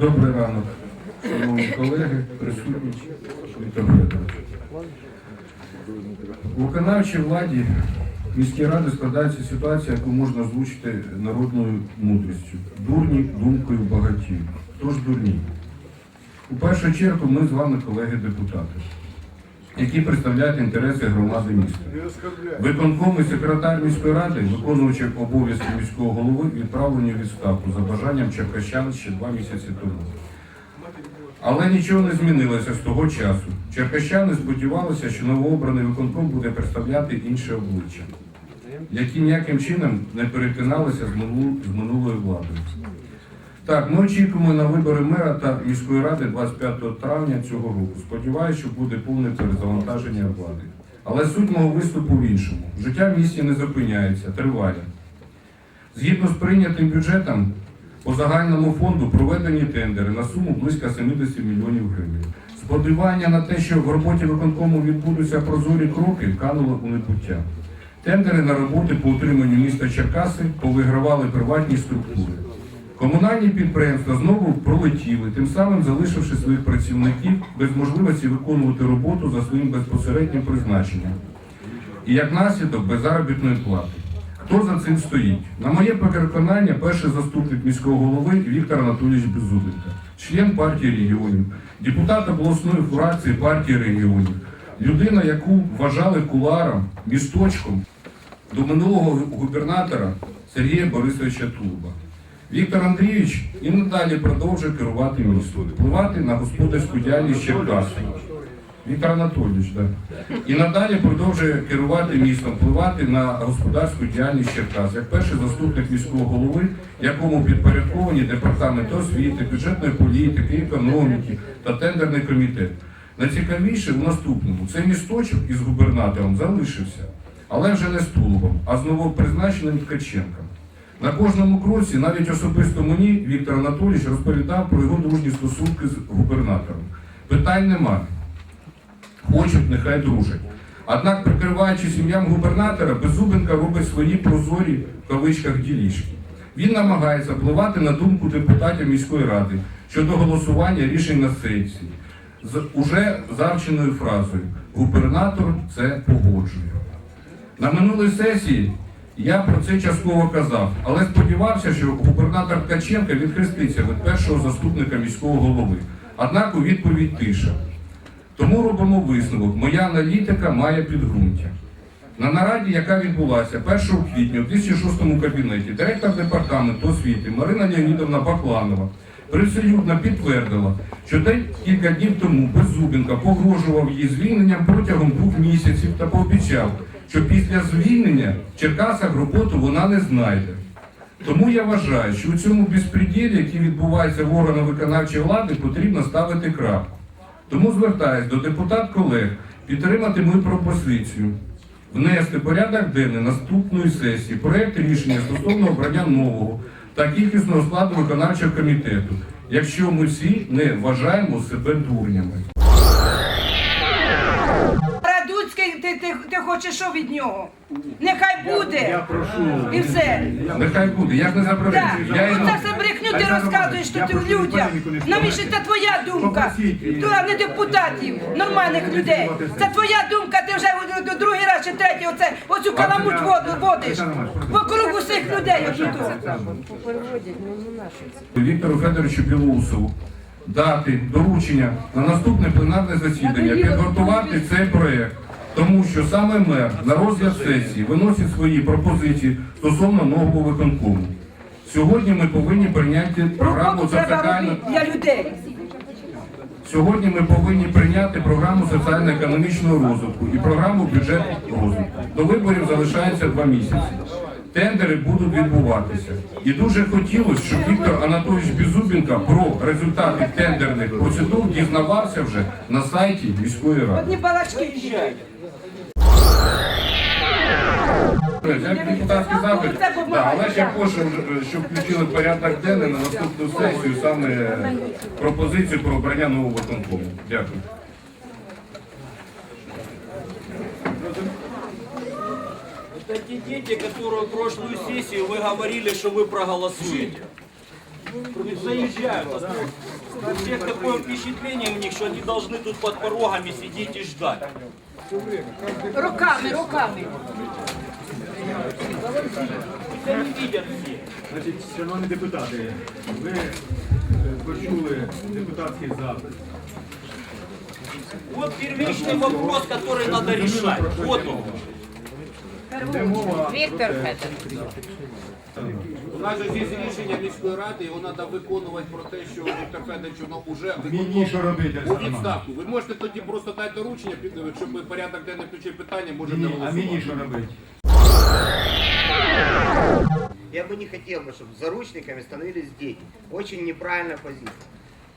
Добрий ранок, шановні колеги, присутні, Віктор. У виконавчій владі міській ради складається ситуація, яку можна озвучити народною мудрістю. Дурні думкою багатів. Тож дурні? У першу чергу ми з вами, колеги-депутати, які представляють інтереси громади міста. Виконком і секретар міської ради, виконуючи обов'язки міського голови, відправлені у відставку за бажанням черкащан ще два місяці тому. Але нічого не змінилося з того часу. Черкащани сподівалися, що новообраний виконком буде представляти інше обличчя, які ніяким чином не перетиналися з минулою владою. Так, ми очікуємо на вибори мера та міської ради 25 травня цього року. Сподіваюся, що буде повне перезавантаження влади. Але суть мого виступу в іншому. Життя в місті не зупиняється, триває. Згідно з прийнятим бюджетом, по загальному фонду проведені тендери на суму близько 70 мільйонів гривень. Сподівання на те, що в роботі виконкому відбудуться прозорі кроки, кануло у небуття. Тендери на роботи по утриманню міста Черкаси повигравали приватні структури. Комунальні підприємства знову пролетіли, тим самим залишивши своїх працівників без можливості виконувати роботу за своїм безпосереднім призначенням. І як наслідок без заробітної плати. Хто за цим стоїть? На моє переконання, перший заступник міського голови Віктор Анатолійович Беззубенко, член партії регіонів, депутат обласної фракції партії регіонів, людина, яку вважали куларом, місточком до минулого губернатора Сергія Борисовича Тулуба. Віктор Андрійович і надалі продовжує керувати містом, впливати на господарську діяльність Черкасу. Віктор Анатолійович, так. І надалі продовжує керувати містом, впливати на господарську діяльність Черкас, як перший заступник міського голови, якому підпорядковані департаменти освіти, бюджетної політики, економіки та тендерний комітет. Найцікавіше в наступному цей місточок із губернатором залишився, але вже не з Тулубом, а з новопризначеним Ткаченком. На кожному кроці, навіть особисто мені, Віктор Анатолійович розповідав про його дружні стосунки з губернатором. Питань немає хочуть, нехай дружать. Однак, прикриваючи сім'ям губернатора, Беззубенка робить свої прозорі в кавичках ділішки. Він намагається впливати на думку депутатів міської ради щодо голосування рішень на сесії з уже завченою фразою Губернатор це погоджує. На минулій сесії я про це частково казав, але сподівався, що губернатор Ткаченка відхреститься від першого заступника міського голови. Однак у відповідь тиша. Тому робимо висновок. Моя аналітика має підґрунтя. На нараді, яка відбулася 1 квітня у 2006 кабінеті, директор департаменту освіти Марина Леонідовна Бакланова привселюдно підтвердила, що декілька днів тому Беззубенка погрожував її звільненням протягом двох місяців та пообіцяв, що після звільнення в Черкасах роботу вона не знайде. Тому я вважаю, що у цьому безпреділі, який відбувається в органах виконавчої влади, потрібно ставити крапку. Тому звертаюсь до депутат колег підтримати мою пропозицію, внести порядок денний наступної сесії проект рішення стосовно обрання нового та кількісного складу виконавчого комітету, якщо ми всі не вважаємо себе дурнями. Ти, ти, ти хочеш що від нього? Нехай буде. І все. Нехай буде, я ж не Так, заперечую. Я йду. оце все брехню ти розказуєш тут людям. Навіщо це твоя думка? То, а не депутатів, нормальних людей. Це твоя думка, ти вже другий раз чи третій оце, оцю каламуть воду водиш. Вокруг усіх людей отут. Віктору Федоровичу Білоусову дати доручення на наступне пленарне засідання підготувати цей проект. Тому що саме мер на розгляд сесії виносить свої пропозиції стосовно нового виконкому. Сьогодні ми повинні прийняти програму Роботу треба соціально робити для людей. Сьогодні ми повинні прийняти програму соціально-економічного розвитку і програму бюджетного розвитку. До виборів залишається два місяці. Тендери будуть відбуватися. І дуже хотілося, щоб Віктор Анатолійович Беззубенко про результати тендерних процедур дізнавався вже на сайті міської ради. Одні балачки. депутатський запит, да, але ж я прошу, щоб включили в порядок денний на наступну сесію саме пропозицію про обрання нового виконкому. Дякую. Это те дети, которые прошлую сессию вы говорили, что вы проголосуете. И заезжают. а то У всех такое впечатление у них, что они должны тут под порогами сидеть и ждать. Руками, руками. Значить, шановні депутати, ви е, почули депутатський запит. Вот первичный вопрос, который надо решать. Вот он. Віктор Федорович. У нас же є рішення міської ради, його треба виконувати про те, що Віктор Федорович воно вже мені що робити, у відставку. Ви можете тоді просто дати доручення, щоб ми порядок денний включив питання, можете Мені- А мені голосувати. що робити? Я бы не хотел бы, чтобы заручниками становились дети. Очень неправильная позиция.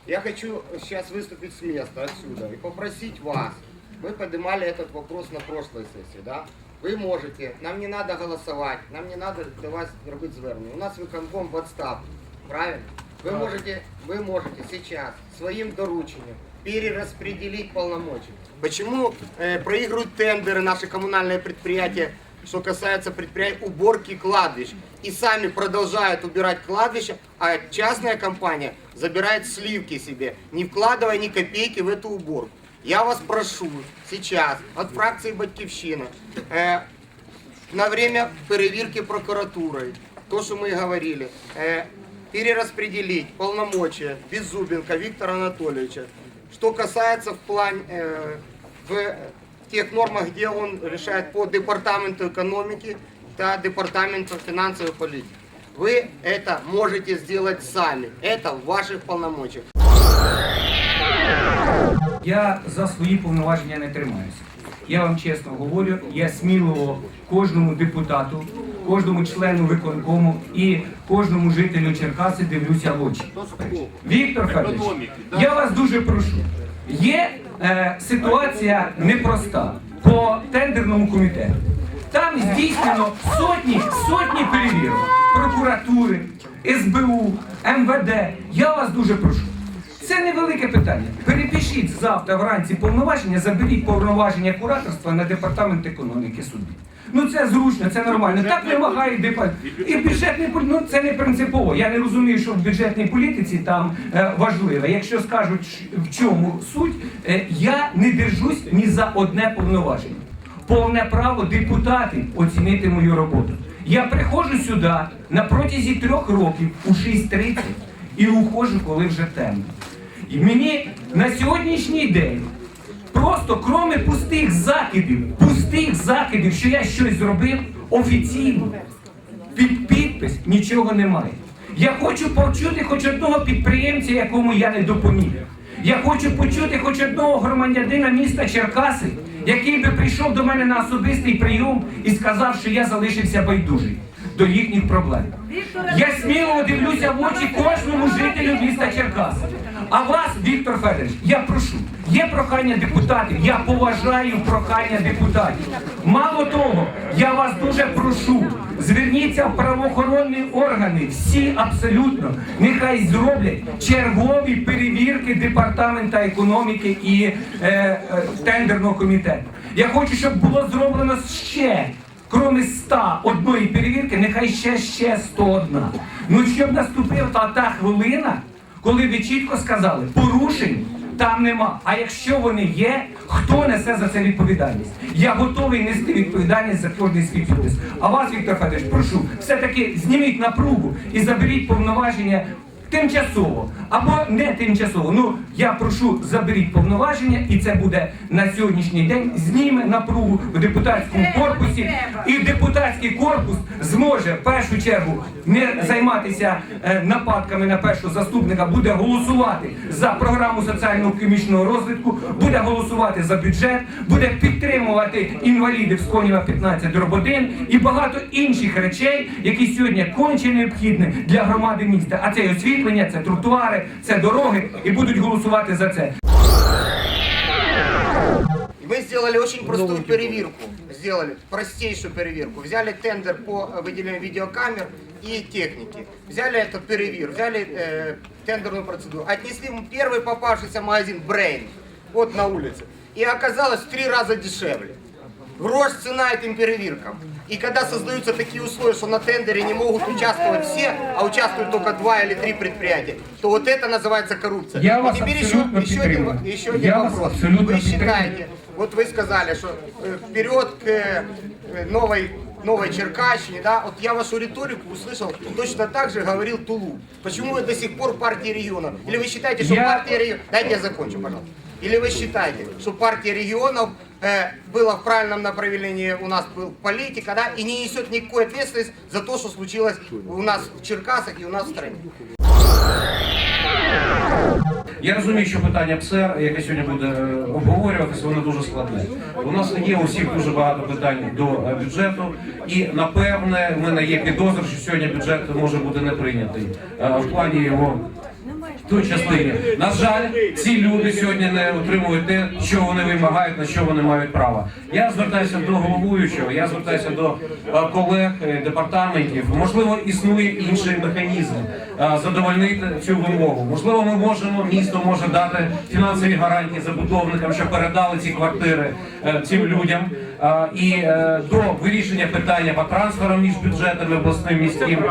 Я хочу сейчас выступить с места отсюда и попросить вас. Мы поднимали этот вопрос на прошлой сессии, да? Вы можете, нам не надо голосовать, нам не надо до вас робити звернення. У нас виконком в отставке, правильно? Вы можете, вы можете сейчас своим доручением перераспределить полномочия. Почему э, проигрывают тендеры наши коммунальные предприятия, что касается предприятий уборки кладбищ, и сами продолжают убирать кладбища, а частная компания забирает сливки себе, не вкладывая ни копейки в эту уборку. Я вас прошу сейчас от фракции Батькивщина э, на время перевірки прокуратурой, то, что мы и говорили, э, перераспределить полномочия Беззубенко Виктора Анатольевича, что касается в плане, э, в тех нормах, где он решает по департаменту экономики, да, департаменту финансовой политики. Вы это можете сделать сами. Это в ваших полномочиях. Я за свої повноваження не тримаюся. Я вам чесно говорю, я сміливо кожному депутату, кожному члену виконкому і кожному жителю Черкаси дивлюся в очі. Хто з боку? Віктор Федорович, Економіки, да. я вас дуже прошу. Є е, ситуація непроста по тендерному комітету. Там здійснено сотні, сотні перевірок прокуратури, СБУ, МВД. Я вас дуже прошу. Це невелике питання. Перепишіть завтра вранці повноваження, заберіть повноваження кураторства на департамент економіки собі. Ну це зручно, це нормально. Так вимагає департамент. І бюджетний ну це не принципово. Я не розумію, що в бюджетній політиці там е, важливо. Якщо скажуть, в чому суть, е, я не держусь ні за одне повноваження. Повне право депутатів оцінити мою роботу. Я приходжу сюди на протязі трьох років у 6.30 і уходжу, коли вже темно. І мені на сьогоднішній день просто кроме пустих закидів, пустих закидів, що я щось зробив офіційно, під підпис нічого немає. Я хочу почути хоч одного підприємця, якому я не допоміг. Я хочу почути хоч одного громадянина міста Черкаси, який би прийшов до мене на особистий прийом і сказав, що я залишився байдужий до їхніх проблем. Я сміло дивлюся в очі кожному жителю міста Черкас. А вас, Віктор Федорович, я прошу. Є прохання депутатів, я поважаю прохання депутатів. Мало того, я вас дуже прошу, зверніться в правоохоронні органи, всі абсолютно, нехай зроблять чергові перевірки департамента економіки і е, е, тендерного комітету. Я хочу, щоб було зроблено ще Кроме 101 перевірки, нехай ще ще 101. Ну щоб наступила та, та хвилина, коли ви чітко сказали, порушень там нема. А якщо вони є, хто несе за це відповідальність? Я готовий нести відповідальність за кожний свій протест. А вас, Віктор Федорович, прошу, все-таки зніміть напругу і заберіть повноваження Тимчасово або не тимчасово. Ну я прошу заберіть повноваження, і це буде на сьогоднішній день. Зніме напругу в депутатському корпусі, і депутатський корпус зможе в першу чергу не займатися е, нападками на першого заступника, буде голосувати за програму соціально-економічного розвитку, буде голосувати за бюджет, буде підтримувати інвалідів з Конєва 15 1 і багато інших речей, які сьогодні конче необхідні для громади міста. А це і освітлення, це тротуари, це дороги, і будуть голосувати за це. И мы сделали очень простую перевирку. Сделали простейшую перевирку. Взяли тендер по выделению видеокамер и техники. Взяли этот перевир, взяли э, тендерную процедуру. Отнесли в первый попавшийся магазин Brain. Вот на улице. И оказалось в три раза дешевле. Грош цена этим перевиркам. И когда создаются такие условия, что на тендере не могут участвовать все, а участвуют только два или три предприятия, то вот это называется коррупция. Я И вас теперь еще, абсолютно еще один, підтримую. еще один Я вас вопрос. абсолютно Вы підтримую. считаете, вот вы сказали, что э, вперед к э, новой новой Черкащине, да, вот я вашу риторику услышал, точно так же говорил Тулу. Почему вы до сих пор партия регионов? Или вы считаете, что Я- партия регионов... Дайте я закончу, пожалуйста. Или вы считаете, что партия регионов э, была в правильном направлении, у нас был политика, да, и не несет никакой ответственности за то, что случилось у нас в Черкасах и у нас в стране? Я розумію, що питання ПСР, яке сьогодні буде е, обговорюватися, воно дуже складне. У нас є у всіх дуже багато питань до е, бюджету, і напевне в мене є підозра, що сьогодні бюджет може бути не прийнятий е, в плані його. той частині. На жаль, ці люди сьогодні не отримують те, що вони вимагають, на що вони мають право. Я звертаюся до головуючого, я звертаюся до е, колег е, департаментів. Можливо, існує інший механізм е, задовольнити цю вимогу. Можливо, ми можемо, місто може дати фінансові гарантії забудовникам, що передали ці квартири цим людям. І до вирішення питання по трансферам між бюджетами обласним міським,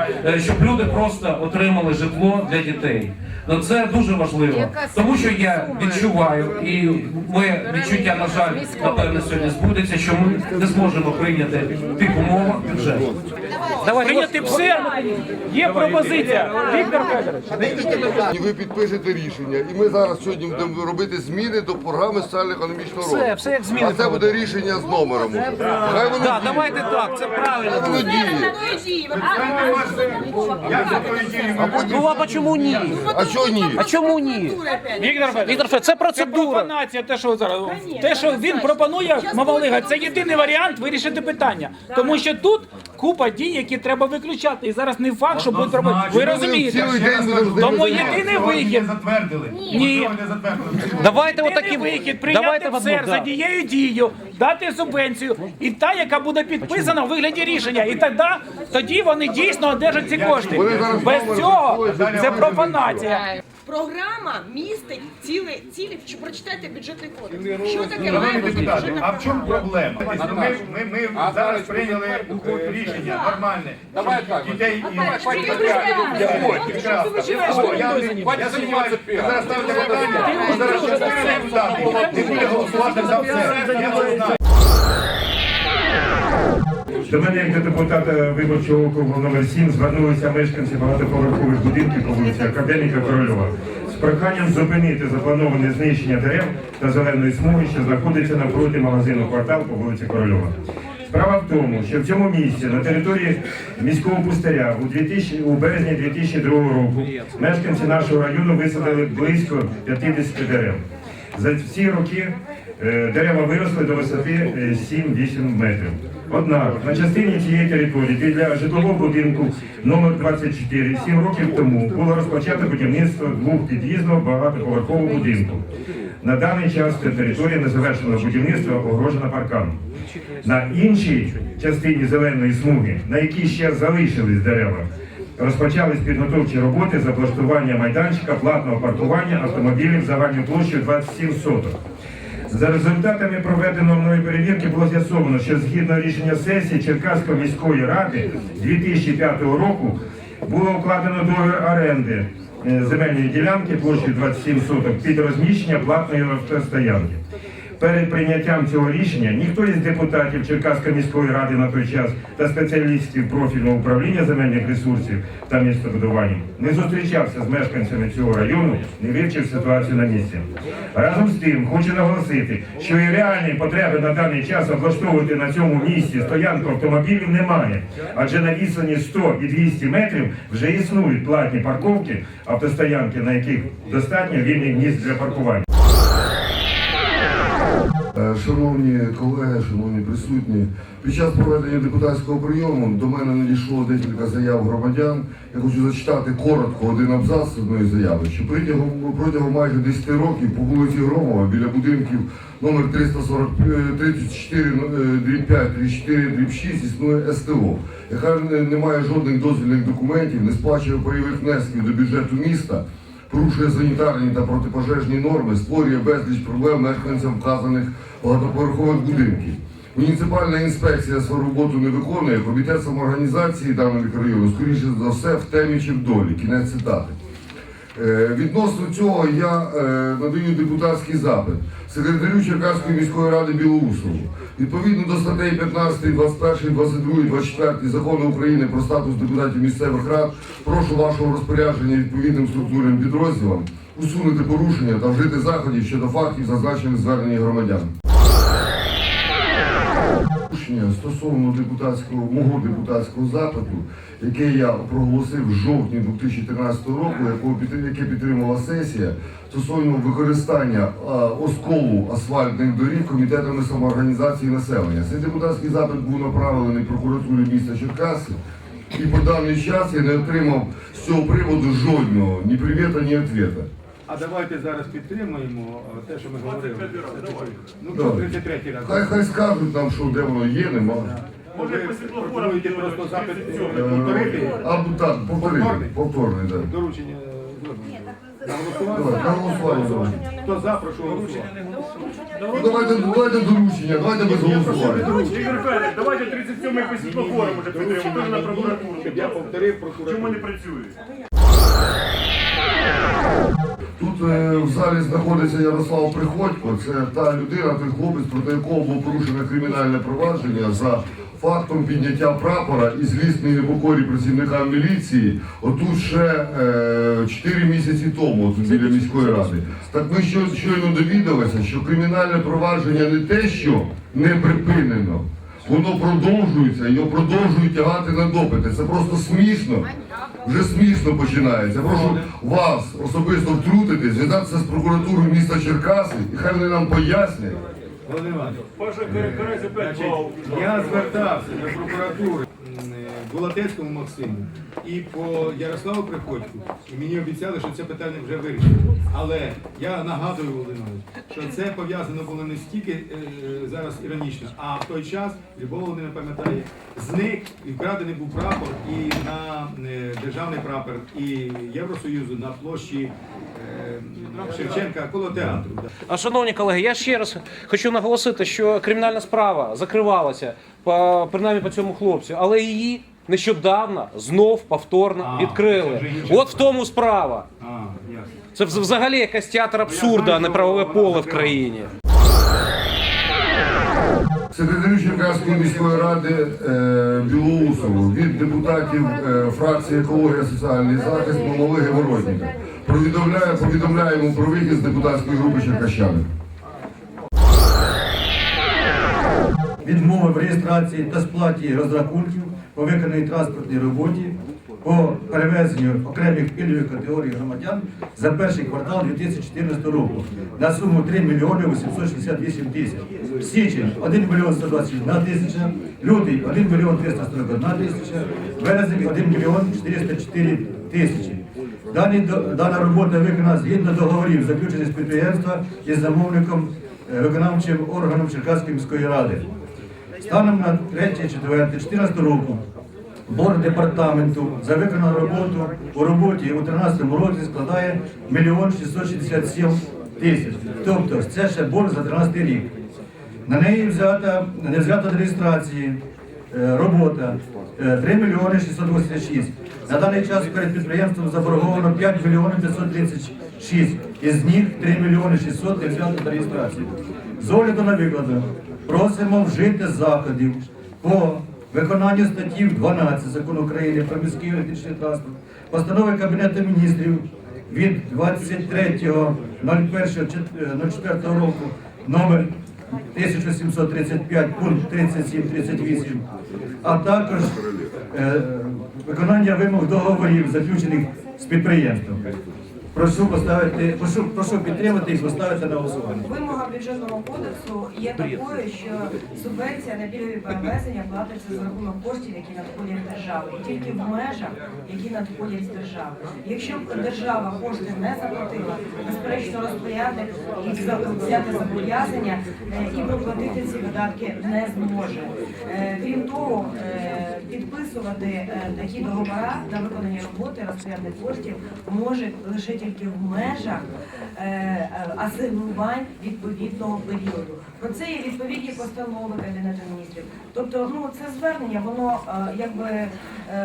щоб люди просто отримали житло для дітей. Це дуже важливо, тому що я відчуваю, і моє відчуття, на жаль, напевне сьогодні збудеться, що ми не зможемо прийняти тих умов бюджет. Прийняти все. Є пропозиція. Віктор Федорович. І ви підпишете рішення. І ми зараз сьогодні будемо робити зміни до програми соціально-економічного розвитку. Все, все як зміни А це буде рішення з номером. Хай воно Так, давайте так, це правильно. Воно діє. Ну а чому ні? А що ні? А чому ні? Віктор Федорович, Віктор Федорович, це процедура. Це пропонація, те, що зараз. Те, що він пропонує, Мавалига, це єдиний варіант вирішити питання. Тому що тут купа дій, які треба виключати. І зараз не факт, що будуть робити. Ви розумієте? Тому єдиний вихід. затвердили. Ні. Не затвердили. Давайте отакий вихід, прийняти ПСР за дією дією, дати субвенцію, і та, яка буде підписана в вигляді рішення. І тоді, тоді вони дійсно одержать ці кошти. Без цього це профанація. Програма містить цілі, цілі, що прочитайте бюджетний кодекс. Що таке має бути депутати, бюджетна а в чому проблема? Ми, ми, ми А зараз прийняли рішення нормальне. Давай так. Дітей і Я сумніваюся, зараз ставите питання, зараз не буде голосувати за все. Я це знаю. До мене, як до депутата виборчого округу номер 7 звернулися мешканці багатоповерхових будинків по вулиці Академіка Корольова з проханням зупинити заплановане знищення дерев та зеленої смуги, що знаходиться навпроти магазину квартал по вулиці Корольова. Справа в тому, що в цьому місці на території міського пустиря у 2000, у березні 2002 року мешканці нашого району висадили близько 50 дерев. За ці роки е, дерева виросли до висоти е, 7-8 метрів. Однак на частині цієї території біля житлового будинку номер 24 7 років тому було розпочато будівництво двохпід'їзного багатоповерхового будинку. На даний час ця територія незавершеного будівництва огорожена парканом. На іншій частині зеленої смуги, на якій ще залишились дерева, розпочались підготовчі роботи з облаштування майданчика платного паркування автомобілів загальною площею 27 соток. За результатами проведеної мною перевірки було з'ясовано, що згідно рішення сесії Черкаської міської ради 2005 року було укладено договір оренди е, земельної ділянки площею 27 соток під розміщення платної автостоянки. Перед прийняттям цього рішення ніхто із депутатів Черкаської міської ради на той час та спеціалістів профільного управління земельних ресурсів та містобудування не зустрічався з мешканцями цього району, не вивчив ситуацію на місці. Разом з тим хочу наголосити, що і реальної потреби на даний час облаштовувати на цьому місці стоянку автомобілів немає, адже на відстані 100 і 200 метрів вже існують платні парковки, автостоянки, на яких достатньо вільних місць для паркування. Е, Шановні колеги, шановні присутні, під час проведення депутатського прийому до мене надійшло декілька заяв громадян. Я хочу зачитати коротко один абзац одної заяви, що протягом, протягом майже 10 років по вулиці Громова біля будинків номер 340, е, 34, е, дріб 5, 34, дріб 6 існує СТО, яка не має жодних дозвільних документів, не сплачує пайових внесків до бюджету міста порушує санітарні та протипожежні норми, створює безліч проблем мешканцям вказаних багатоповерхових будинків. Муніципальна інспекція свою роботу не виконує, комітет самоорганізації даного мікрорайону, скоріше за все, в темі чи в долі. Кінець цитати. Е, Відносно цього я е, надаю депутатський запит секретарю Черкаської міської ради Білоусову. Відповідно до статей 15, 21, 22, 24 закону України про статус депутатів місцевих рад, прошу вашого розпорядження відповідним структурним підрозділам усунути порушення та вжити заходів щодо фактів, зазначених в зверненні громадян. Порушення стосовно депутатського мого депутатського запиту, яке я проголосив в жовтні 2013 року, якого яке підтримала сесія, стосовно використання а, осколу асфальтних доріг комітетами самоорганізації населення. Цей депутатський запит був направлений прокуратурі міста Черкаси. І по даний час я не отримав з цього приводу жодного ні привіта, ні відповіда. А давайте зараз підтримаємо е, те, що ми говорили. Ну, Давай. 33 раз. Хай хай скажуть нам, що де воно є, нема. Може, пропонуєте просто запит е, Е, повторити? Або так, повтори, Повторний? повторний, так. Доручення е, зробимо. На Давай, на голосування. Хто за, прошу голосувати. Ну, Давайте, давайте доручення, давайте без голосування. Ігор Федорович, давайте 37-й по світлофорам уже підтримуємо, дуже на прокуратуру. Щоб я повторив прокуратуру. Чому не працює? Тут е, в залі знаходиться Ярослав Приходько. Це та людина, той хлопець, проти якого було порушено кримінальне провадження за фактом підняття прапора і злісної непокорі працівникам міліції. Отут ще е, 4 місяці тому, от біля міської ради. Так ми що, щойно довідалися, що кримінальне провадження не те, що не припинено. Воно продовжується, його продовжують тягати на допити. Це просто смішно. Вже смішно починається. Прошу вас особисто втрутитись, зв'язатися з прокуратурою міста Черкаси, і хай вони нам пояснять. Володимир Іванович, я звертався до прокуратури м, Булатецькому Максиму і по Ярославу Приходьку, і мені обіцяли, що це питання вже вирішено. Але я нагадую, Володимир Іванович, що це пов'язано було не стільки е, зараз іронічно, а в той час, Любов Володимир пам'ятає, зник і вкрадений був прапор і на е, державний прапор, і Євросоюзу на площі е, Шевченка коло театру. А шановні колеги, я ще раз хочу наголосити, що кримінальна справа закривалася по принаймні по цьому хлопцю, але її нещодавно знов повторно А, відкрили. От в тому справа. А, ясно. Це взагалі якась театр абсурду, а не правове поле в країні. Секретарю Черкаської міської ради е, Білоусову від депутатів е, фракції екологія соціальний захист Воротніка. Повідомляє, повідомляємо про вихід з депутатської групи Черкащани. Відмови в реєстрації та сплаті розрахунків по виконаній транспортній роботі по перевезенню окремих пільгових категорій громадян за перший квартал 2014 року на суму 3 мільйони 868 тисяч. Січень 1 мільйон 121 тисяча, лютий 1 мільйон 341 тисяча, березень 1 мільйон 404 тисячі. Дані, дана робота виконана згідно договорів, заключених з підприємства із замовником е, виконавчим органом Черкаської міської ради. Станом на 3-4-14 року борг департаменту за виконану роботу у роботі у 2013 році складає 1 667 тисяч. Тобто це ще борг за 13 рік. На неї взята, не взята реєстрації е, робота е, 3 мільйони 686. На даний час перед підприємством заборговано 5 мільйонів 536. Із них 3 мільйони 600 не взято до реєстрації. З огляду на викладу просимо вжити заходів по виконанню статті 12 Закону України про міський електричний транспорт, постанови Кабінету міністрів від 23.01.04 року номер 1735 пункт 37-38, а також е, виконання вимог договорів, заключених з підприємством. Прошу поставити, прошу, прошу підтримати і поставити на голосування. Вимога бюджетного кодексу є такою, що субвенція на пільгові перевезення платиться за рахунок коштів, які надходять з і тільки в межах, які надходять з держави. Якщо б держава кошти не заплатила, безперечно розпорядник і взяти зобов'язання е, і проплатити ці видатки не зможе. Е, Крім того, е, підписувати е, такі договори на виконання роботи розпорядник коштів може лише тільки в межах е, е, асигнувань відповідного періоду. Про це є відповідні постанови Кабінету міністрів. Тобто, ну це звернення, воно якби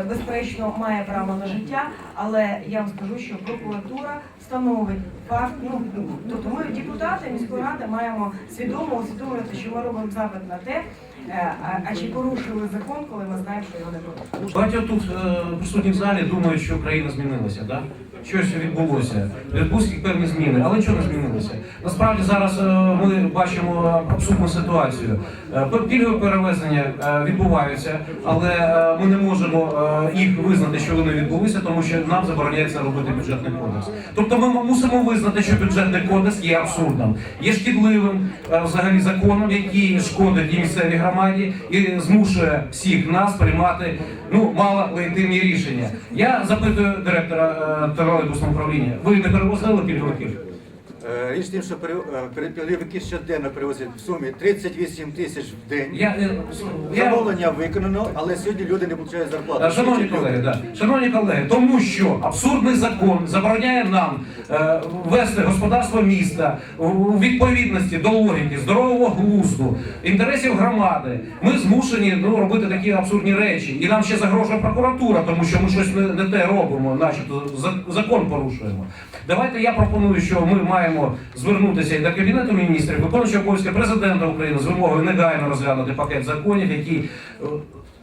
безперечно має право на життя, але я вам скажу, що прокуратура встановить факт. Ну тобто, ми депутати міської ради маємо свідомо усвідомлювати, що ми робимо запит на те, а, а чи порушили закон, коли ми знаємо, що його не порушили. Багато тут е, присутні в залі думають, що Україна змінилася, да? Щось відбулося, відбулися певні зміни, але нічого не змінилося. Насправді зараз е, ми бачимо абсурдну ситуацію. Е, Пільгові перевезення е, відбуваються, але е, ми не можемо е, їх визнати, що вони відбулися, тому що нам забороняється робити бюджетний кодекс. Тобто ми мусимо визнати, що бюджетний кодекс є абсурдом, є шкідливим е, взагалі законом, який шкодить і місцевій громаді і змушує всіх нас приймати ну мало легітимні рішення. Я запитую директора е, тролейбусного управління. Ви не перевозили пільговиків? Е, Річ тим, що е, перепілівки щоденно привозять в сумі 38 тисяч в день. Е, Замовлення виконано, але сьогодні люди не отримують зарплату. Шановні колеги, да. шановні колеги, тому що абсурдний закон забороняє нам е, вести господарство міста у у відповідності до логіки, здорового глузду, інтересів громади. Ми змушені ну, робити такі абсурдні речі. І нам ще загрожує прокуратура, тому що ми щось не, не те робимо, начебто закон порушуємо. Давайте я пропоную, що ми маємо звернутися і до Кабінету міністрів, виконуючого обов'язки президента України з вимогою негайно розглянути пакет законів, які е,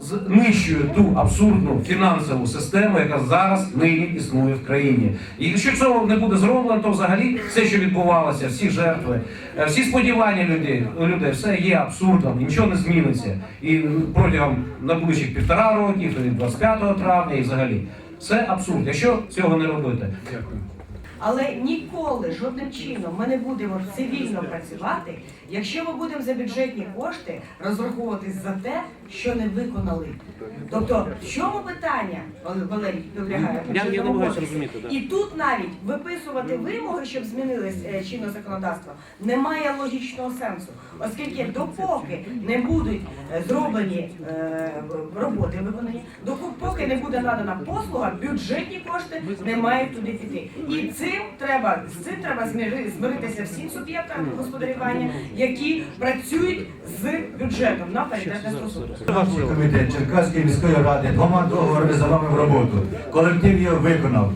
знищує ту абсурдну фінансову систему, яка зараз нині існує в країні. І якщо цього не буде зроблено, то взагалі все, що відбувалося, всі жертви, е, всі сподівання людей, людей все є абсурдом, і нічого не зміниться. І протягом найближчих півтора років, і 25 травня, і взагалі. Все абсурд, якщо цього не робити. Але ніколи жодним чином ми не будемо цивільно працювати, якщо ми будемо за бюджетні кошти розраховуватись за те, що не виконали. Тобто, в чому питання, Валерій, полягає? в Я- я намагаюся розуміти, да. І тут навіть виписувати вимоги, щоб змінилось е, чинне законодавство, немає логічного сенсу, оскільки допоки не будуть е, зроблені е, роботи виконані, допоки не буде надана послуга, бюджетні кошти не мають туди піти. І цим треба з цим треба змиритися всім суб'єктам господарювання, які працюють з бюджетом на паритетне стосунки. Комітет Черкаської міської ради двома договорами за вами в роботу. Колектив його виконав.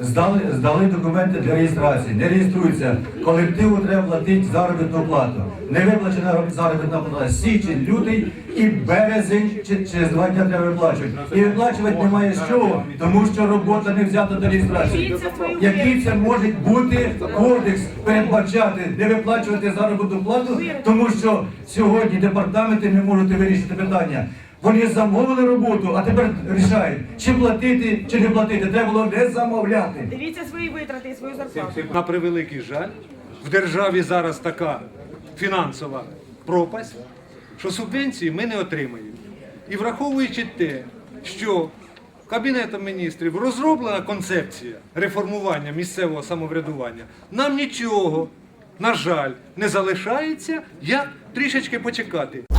Здали, здали документи для реєстрації, не реєструються. Колективу треба платити заробітну плату. Не виплачена заробітна плата січень, лютий і березень чи- через два дні треба виплачувати. І виплачувати немає з чого, тому що робота не взята до реєстрації. Який це може бути кодекс передбачати, не виплачувати заробітну плату, тому що сьогодні департаменти не можуть вирішити питання. Вони замовили роботу, а тепер рішають, чи платити, чи не платити. Треба було не замовляти. Дивіться свої витрати і свою зарплату. На превеликий жаль, в державі зараз така фінансова пропасть, що субвенції ми не отримаємо. І враховуючи те, що Кабінетом міністрів розроблена концепція реформування місцевого самоврядування, нам нічого, на жаль, не залишається, як трішечки почекати.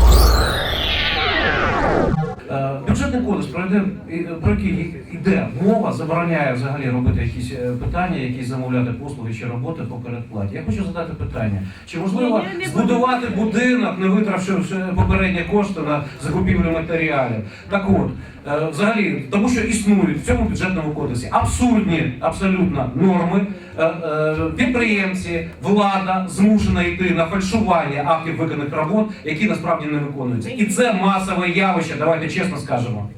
Е, Бюджетний кодекс, про, який йде мова, забороняє взагалі робити якісь е, питання, якісь замовляти послуги чи роботи по передплаті. Я хочу задати питання: чи можливо збудувати будинок, не витравши попередні кошти на закупівлю матеріалів? Так от, е, взагалі, тому що існують в цьому бюджетному кодексі абсурдні абсолютно норми. Е, е, Підприємці, влада змушена йти на фальшування актів виконаних робот, які насправді не виконуються. І це масове явище, давайте чесно скажемо.